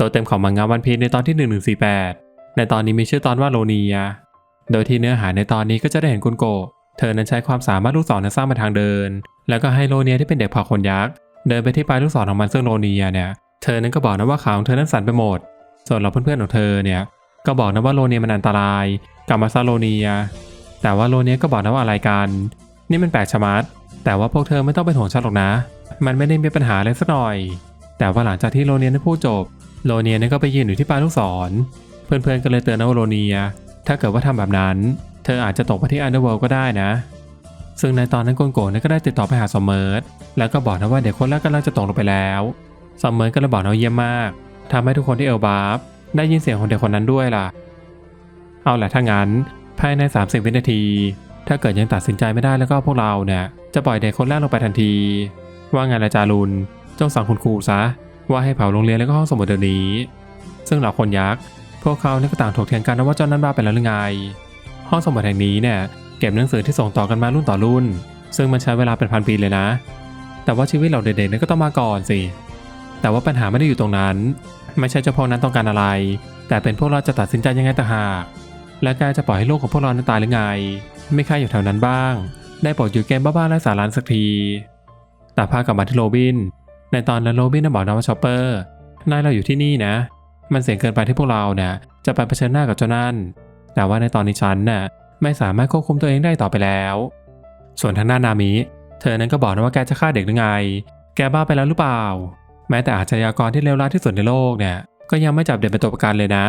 ตัวเต็มของมังงะวันพีในตอนที่ 1148 ในตอนนี้มีชื่อตอนว่าโลเนีย โดยที่เนื้อหาในตอนนี้ก็จะได้เห็นกุนโกะเธอนั้นใช้ความสามารถลูกศรนั้นสร้างมาทางเดิน แล้วก็ให้โลเนียที่เป็นเด็กผ่าคนยักษ์เดินไปที่ปลายลูกศรของมันซึ่งโลเนียเนี่ย เธอนั้นก็บอกนะว่าขาของเธอนั้นสั่นไปหมด ส่วนเราเพื่อนๆของเธอเนี่ยก็บอกนะว่าโลเนียมันอันตราย กลับมาซาโลเนีย แต่ว่าโลเนียก็บอกนะว่าอะไรกัน นี่มันแปลกชะมัด แต่ว่าพวกเธอไม่ต้องเป็นห่วงฉันหรอกนะ มันไม่ได้มีปัญหาอะไรสักหน่อย แต่ว่าหลังจากที่โลเนียได้พูดจบ โลเนียนั้นก็ไปยืนอยู่ที่ปลายลูกศร เพื่อนๆก็เลยเตือนนะว่าโลเนีย ถ้าเกิดว่าทำแบบนั้น เธออาจจะตกไปที่อันเดอร์เวิลด์ก็ได้นะ ซึ่งในตอนนั้นโกนโกนก็ได้ติดต่อไปหาซอมเมอร์สแล้วก็บอกนะว่าเด็กคนแรกกำลังจะตกลงไปแล้วซอมเมอร์สก็เลยบอกนะเยี่ยมมากทำให้ทุกคนที่เอลบาฟได้ยินเสียงของเด็กคนนั้นด้วยล่ะ เอาแหละถ้างั้นภายใน 30 วินาที ถ้าเกิดยังตัดสินใจไม่ได้แล้วก็พวกเราเนี่ยจะปล่อยเด็กคนแรกลงไปทันที ว่าไงละจารุนจงสั่งคุณครูซะ ว่าให้เผาโรงเรียนแล้วก็ห้องสมุดเดี๋ยวนี้ ซึ่งเหล่าคนยักษ์พวกเขาเนี่ยก็ต่างถกเถียงกันนะว่าเจ้านั้นบ้าไปแล้วหรือไง ห้องสมุดแห่งนี้เนี่ยเก็บหนังสือที่ส่งต่อกันมารุ่นต่อรุ่น ซึ่งมันใช้เวลาเป็นพันปีเลยนะ แต่ว่าชีวิตเราเด็กๆเนี่ยก็ต้องมาก่อนสิ แต่ว่าปัญหาไม่ได้อยู่ตรงนั้น ไม่ใช่เจ้าพ่อนั้นต้องการอะไร แต่เป็นพวกเราจะตัดสินใจยังไงต่างหากและการจะปล่อยให้โลกของพวกเรานั้นตายหรือไง ไม่ค่าอยู่แถวนั้นบ้าง ได้โปรดอยู่เกมบ้าๆและสารันสักที แต่พากลับมาที่โรบิน ในตอนนั้นโรบินบอกนะว่าชอปเปอร์นายเราอยู่ที่นี่นะ มันเสี่ยงเกินไปที่พวกเราเนี่ยจะไปเผชิญหน้ากับเจ้านั่น แต่ว่าในตอนนี้ฉันน่ะไม่สามารถควบคุมตัวเองได้ต่อไปแล้ว ส่วนทางด้านนามิ เธอนั้นก็บอกนะว่าแกจะฆ่าเด็กหรือไง แกบ้าไปแล้วหรือเปล่า แม้แต่อาชญากรที่เลวร้ายที่สุดในโลกเนี่ย ก็ยังไม่จับเด็กเป็นตัวประกันเลยนะ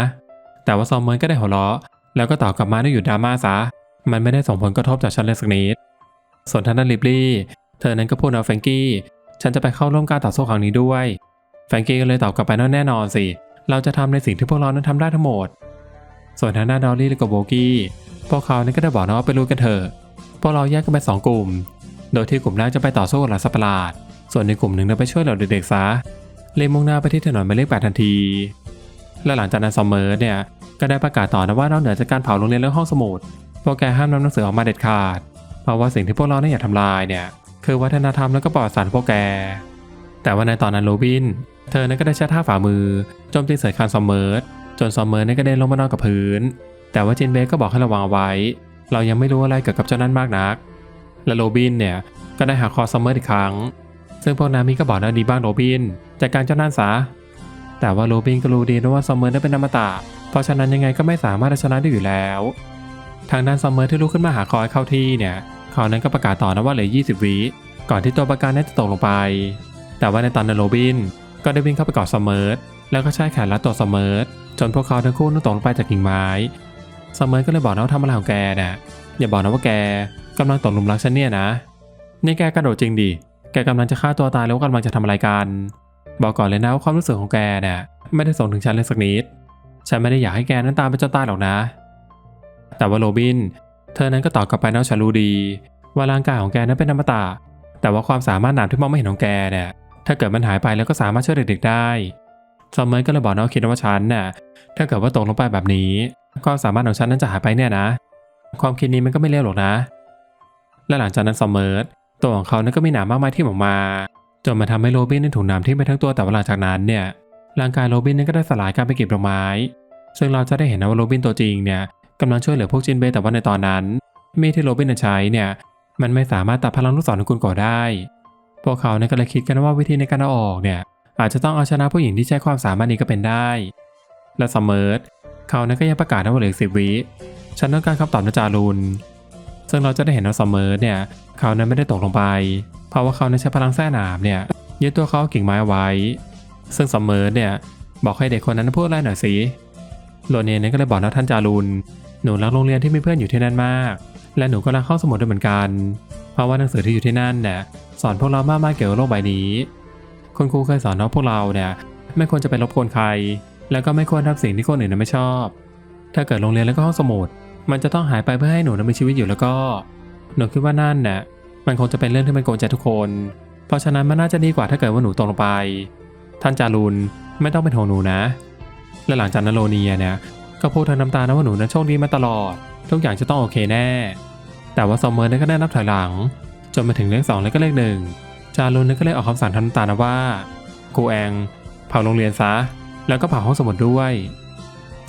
แต่ว่าซอมเมอร์ก็ได้หัวเราะ แล้วก็ตอบกลับมาด้หยุดดราม่าซะ มันไม่ได้ส่งผลกระทบจากฉันเลยสักนิด ส่วนทางด้านลิบลี่ เธอนั้นก็พูดนะแฟงกี้ ฉันจะไปเข้าร่วมการต่อสู้ครั้งนี้ด้วย แฟรงกี้ก็เลยตอบกลับไปว่าแน่นอนสิ เราจะทำในสิ่งที่พวกเรานั้นทำได้ทั้งหมด ส่วนทางด้านดอลลี่และก็โบกี้พวกเขานั้นก็ได้บอกนะว่าไปรู้กันเถอะพวกเราแยกกันเป็นสองกลุ่ม โดยที่กลุ่มแรกจะไปต่อสู้กับหล่าสัประหลาด ส่วนในกลุ่มหนึ่งจะไปช่วยเหล่าเด็กๆซะเลยมุ่งหน้าไปที่ถนนหมายเลขแปดทันที และหลังจากนั้นซอมเมอร์เนี่ยก็ได้ประกาศต่อนะว่านอกเหนือจากการเผาโรงเรียนและห้องสมุดพวกแกห้ามนำหนังสือออกมาเด็ดขาด เพราะว่าสิ่งที่พวกเราเนี่ยอยากทำลายเนี่ย คือวัฒนธรรมและก็ประวัติศารพวกแก แต่ว่าในตอนนั้นโรบิน เธอนั้นก็ได้ใช้ท่าฝ่ามือโจมตีใส่คานซอมเมอร์จนซอมเมอร์นั้นก็ได้ลงมานอนกับพื้น แต่ว่าจินเบก็บอกให้ระวังไว้ เรายังไม่รู้อะไรเกี่ยวกับเจ้านั้นมากนัก และโรบินเนี่ยก็ได้หักคอซอมเมอร์อีกครั้ง ซึ่งพวกนามิก็บอกนะดีบ้างโรบินจัดการเจ้านั่นซะแต่ว่าโรบินก็รู้ดีนะว่าซอมเมอร์นั้นเป็นอมตะเพราะฉะนั้นยังไงก็ไม่สามารถชนะได้อยู่แล้ว ทางด้านซอมเมอร์ที่ลุกขึ้นมาหาคอยเข้าที่เนี่ย เขานั้นก็ประกาศต่อนะว่าเหลือ 20 วิก่อนที่ตัวประกันนั้นจะตกลงไป แต่ว่าในตอนนั้นโรบิน ก็ได้วิ่งเข้าไปกอดซอมเมอร์แล้วก็ใช้แขนรัดตัวซอมเมอร์จนพวกเขาทั้งคู่นั้นตกลงไปจากกิ่งไม้ซอมเมอร์ก็เลยบอกนะว่าทำอะไรของแกน่ะอย่าบอกนะว่าแกกำลังตกหลุมรักฉันเนี่ยนะนี่แกกระโดดจริงดิแกกำลังจะฆ่าตัวตายแล้วกำลังจะทำอะไรกันบอกก่อนเลยนะว่าความรู้สึกของแกเนี่ยไม่ได้ส่งถึงฉันเลยสักนิด ฉันไม่ได้อยากให้แกนั้นตามไปจนตายหรอกนะ แต่ว่าโรบิน เธอนั้นก็ตอบกลับไปนะว่าฉันรู้ดี ว่าร่างกายของแกนั้นเป็นอมตะแต่ว่าความสามารถหนามที่มองไม่เห็นของแกเนี่ยถ้าเกิดมันหายไปแล้วก็สามารถช่วยเด็กๆได้ซอมเมอร์ก็เลยบอกนะว่าคิดว่าฉันน่ะถ้าเกิดว่าตกลงไปแบบนี้ ความสามารถของฉันนั้นจะหายไปเนี่ยนะ ความคิดนี้มันก็ไม่เลวหรอกนะ และหลังจากนั้นซอมเมอร์ตัวของเขานั้นก็มีหนามมากมายที่ออกมาจนมาทำให้โรบินนั้นถูกหนามที่ไปทั้งตัวแต่ว่าหลังจากนั้นเนี่ยร่างกายโรบินนั้นก็ได้สลายการไปเก็บดอกไม้ ซึ่งเราจะได้เห็นนะว่าโรบินตัวจริงเนี่ย กำลังช่วยเหลือพวกจินเบย์แต่ว่าในตอนนั้นมีดที่โรบินใช้เนี่ยมันไม่สามารถตัดพลังลูกศรของคุณก่อได้ พวกเขาเนี่ยก็เลยคิดกันว่าวิธีในการเอาออกเนี่ยอาจจะต้องเอาชนะผู้หญิงที่ใช้ความสามารถนี้ก็เป็นได้ และซัมเมอร์เขาเนี่ยก็ยังประกาศนะว่าเหลือสิบวิฉันต้องการคำตอบนะจารุนซึ่งเราจะได้เห็นว่าซัมเมอร์เนี่ยเขานั้นไม่ได้ตกลงไป เพราะว่าเขานั้นใช้พลังแส้หนามเนี่ยยึดตัวเขาเอากิ่งไม้ไว้ ซึ่งซัมเมอร์เนี่ยบอกให้เด็กคนนั้นพูดอะไรหน่อยสิ โรเนียนก็เลยบอกนะท่านจารุนหนูรักโรงเรียนที่มีเพื่อนอยู่ที่นั่นมาก และหนูก็รักห้องสมุดด้วยเหมือนกัน เพราะว่าหนังสือที่อยู่ที่นั่นเนี่ยสอนพวกเรามากมายเกี่ยวกับโลกใบนี้ คุณครูเคยสอนน้องพวกเราเนี่ยไม่ควรจะไปรบกวนใคร แล้วก็ไม่ควรทำสิ่งที่คนอื่นนะไม่ชอบ ถ้าเกิดโรงเรียนแล้วก็ห้องสมุด มันจะต้องหายไปเพื่อให้หนูนั้นมีชีวิตอยู่แล้วก็ หนูคิดว่านั่นน่ะมันคงจะเป็นเรื่องที่มันโกงใจทุกคน เพราะฉะนั้นมันน่าจะดีกว่าถ้าเกิดว่าหนูตกลงไป ท่านจารุนไม่ต้องเป็นห่วงหนูนะ และหลังจากนัโลเนียเนี่ยก็พูดทางน้ำตานะว่าหนูนั้นโชคดีมาตลอด ทุกอย่างจะต้องโอเคแน่ แต่ว่าซอมเมอร์นั้นก็ได้นับถอยหลัง จนมาถึงเลขสองแล้วก็เลขหนึ่งจารุนนั้นก็เลยออกคำสั่งทางน้ำตานะว่าครูแองเผาโรงเรียนซะ แล้วก็เผาห้องสมุดด้วย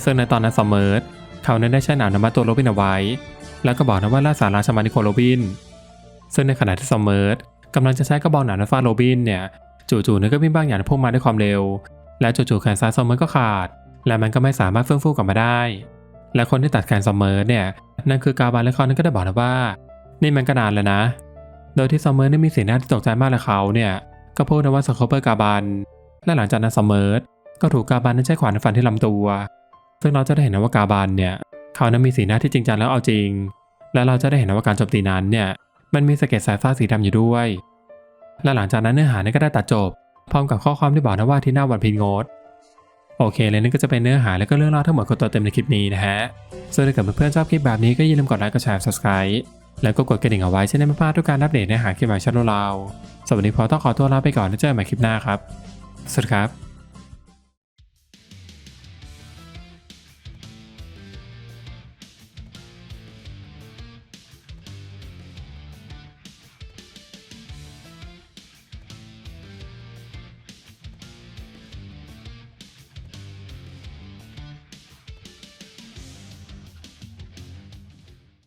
ซึ่งในตอนนั้นซัมเมอร์เขานั้นได้ใช้หนามนำมาตัวโรบินเอาไว้ แล้วก็บอกนะว่าล่าสาราชมานิโคโรบิน ซึ่งในขณะที่ซัมเมอร์กำลังจะใช้กระบอกหนามนั้นฟาโรบินเนี่ยจู่ๆนั้นก็มีบางอย่างพุ่งมาด้วยความเร็ว และจู่ๆแขนซ้ายซัมเมอร์ก็ขาด และมันก็ไม่สามารถเฟื่องฟูกลับมาได้ และคนที่ตัดแขนซัมเมอร์เนี่ยนั่นคือกาบานและเขานั้นก็ได้บอกนะว่า นี่มันก็นานแล้วนะ โดยที่ซัมเมอร์ได้มีสีหน้าที่ตกใจมากและเขาเนี่ยก็พูดนะว่าสโคเปอร์กาบานและหลังจากนั้นซัมเมอร์ก็ถูกกาบานนั้นใช้ขวานฟันที่ลำตัว ซึ่งเราจะได้เห็นนะว่ากาบานเนี่ยเขานั้นมีสีหน้าที่จริงจังแล้วเอาจริง และเราจะได้เห็นนะว่าการโจมตีนั้นเนี่ยมันมีสเก็ดสายฟ้าสีดำอยู่ด้วย และหลังจากนั้นเนื้อหานี่ยก็ได้ตัดจบ พร้อมกับข้อความที่บอกนะว่าที่หน้าวันพินงด โอเคเลยนี่ก็จะเป็นเนื้อหาและก็เรื่องราวทั้งหมดของตัวเต็มในคลิปนี้นะฮะส่วนถ้าเกิดเพื่อนๆชอบคลิปแบบนี้ก็อย่าลืมกดไลค์กดแชร์ subscribe แล้วก็กดกระดิ่งเอาไว้จะได้ไม่พลาดทุกการอัปเดตเนื้อหาคลิปใหม่ช่องเราสวัสดีพอต้องขอตัวลาไปก่อนแล้วเจอกันใหม่คลิปหน้าครับ สวัสดีครับ